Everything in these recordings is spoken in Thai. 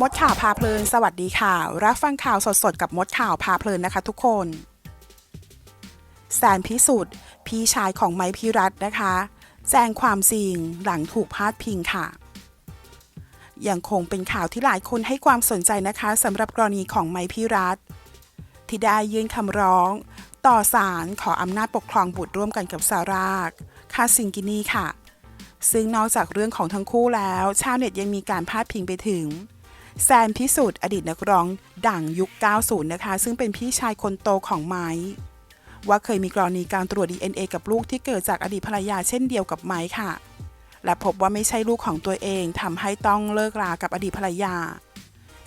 มดข่าวพาเพลิน สวัสดีค่ะ รับฟังข่าวสดๆ กับมดข่าวพาเพลินนะคะทุกคน แสนพิสุทธิ์พี่ชายของไม้พิรัตนะคะ แจ้งความจริงหลังถูกพาดพิงค่ะ ยังคงเป็นข่าวที่หลายคนให้ความสนใจนะคะสำหรับกรณีของไม้พิรัตที่ได้ยื่นคำร้อง ต่อศาลขออำนาจปกครองบุตรร่วมกันกับซาร่าคาซิงกินีค่ะ ซึ่งนอกจากเรื่องของทั้งคู่แล้ว ชาวเน็ตยังมีการพาดพิงไปถึง แซนพิสุทธิ์อดีตนักร้อง ดังยุค 90 นะคะ ซึ่งเป็นพี่ชายคนโตของไม้ว่าเคยมีกรณีการตรวจ DNA กับลูกที่เกิดจากอดีตภรรยาเช่นเดียวกับไม้ค่ะ และพบว่าไม่ใช่ลูกของตัวเองทำให้ต้องเลิกรากับอดีตภรรยา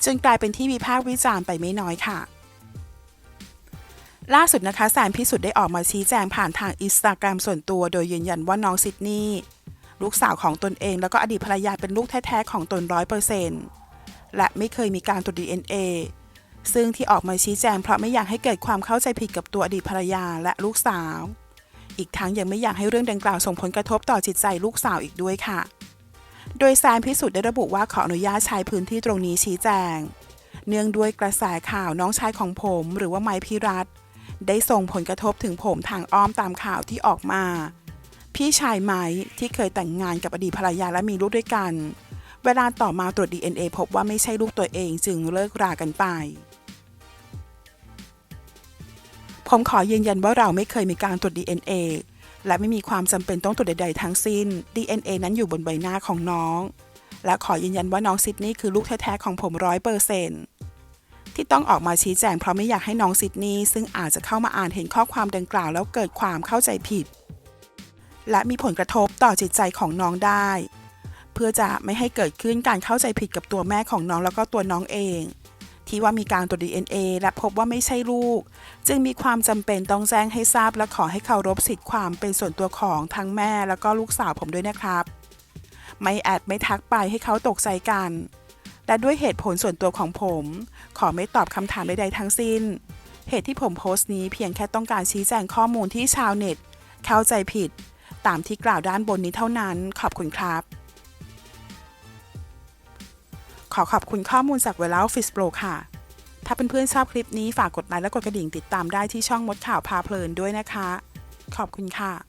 จนกลายเป็นที่วิพากษ์วิจารณ์ไปไม่น้อยค่ะล่าสุดนะคะแซนพิสุทธิ์ได้ออกมาชี้แจงผ่านทางอินสตาแกรมส่วนตัว โดยยืนยันว่าน้องซิดนีย์ลูกสาวของตนเองแล้วก็อดีตภรรยาเป็นลูกแท้ ๆ ของตนร้อยเปอร์เซ็นต์ และไม่เคยมีการตรวจ DNA ซึ่งที่ออกมาชี้แจงเพราะไม่อยากให้เกิดความเข้าใจผิดกับตัวอดีตภรรยาและลูกสาว อีกทั้งยังไม่อยากให้เรื่องดังกล่าวส่งผลกระทบต่อจิตใจลูกสาวอีกด้วยค่ะ โดยแซนพิสุทธิ์ได้ระบุว่าขออนุญาตใช้พื้นที่ตรงนี้ชี้แจง เนื่องด้วยกระแสข่าวน้องชายของผม หรือว่าไมค์พิรัตได้ส่งผลกระทบถึงผมทางอ้อมตามข่าวที่ออกมา พี่ชายไมค์ที่เคยแต่งงานกับอดีตภรรยาและมีลูกด้วยกัน เวลาต่อมาตรวจ DNA พบว่าไม่ใช่ลูกตัวเองจึงเลิกรากันไป ผมขอยืนยันว่าเราไม่เคยมีการตรวจ DNA และไม่มีความจำเป็นต้องตรวจใดๆทั้งสิ้น DNA นั้นอยู่บนใบหน้าของน้อง และขอยืนยันว่าน้องซิดนีย์คือลูกแท้ๆของผมร้อยเปอร์เซนที่ต้องออกมาชี้แจงเพราะไม่อยากให้น้องซิดนีย์ซึ่งอาจจะเข้ามาอ่านเห็นข้อความดังกล่าวแล้วเกิดความเข้าใจผิด และมีผลกระทบต่อจิตใจของน้องได้ พื่อจะไม่ให้เกิดขึ้นการเข้าใจผิดกับตัวแม่ของน้องแล้วก็ตัวน้องเอง ที่ว่ามีการตรวจ DNA และพบว่าไม่ใช่ลูก จึงมีความจำเป็นต้องแจ้งให้ทราบและขอให้เคารพสิทธิ์ความเป็นส่วนตัวของทั้งแม่แล้วก็ลูกสาวผมด้วยนะครับ ไม่แอดไม่ทักไปให้เขาตกใจกันและด้วยเหตุผลส่วนตัวของผม ขอไม่ตอบคำถามใดๆทั้งสิ้น เหตุที่ผมโพสต์นี้เพียงแค่ต้องการชี้แจงข้อมูลที่ชาวเน็ต เข้าใจผิด ตามที่กล่าวด้านบนนี้เท่านั้น ขอบคุณครับ ขอขอบคุณข้อมูลจากเวลาฟิสโปรค่ะ ถ้าเพื่อนๆชอบคลิปนี้ฝากกดไลค์และกดกระดิ่งติดตามได้ที่ช่องมดข่าวพาเพลินด้วยนะคะ ขอบคุณค่ะ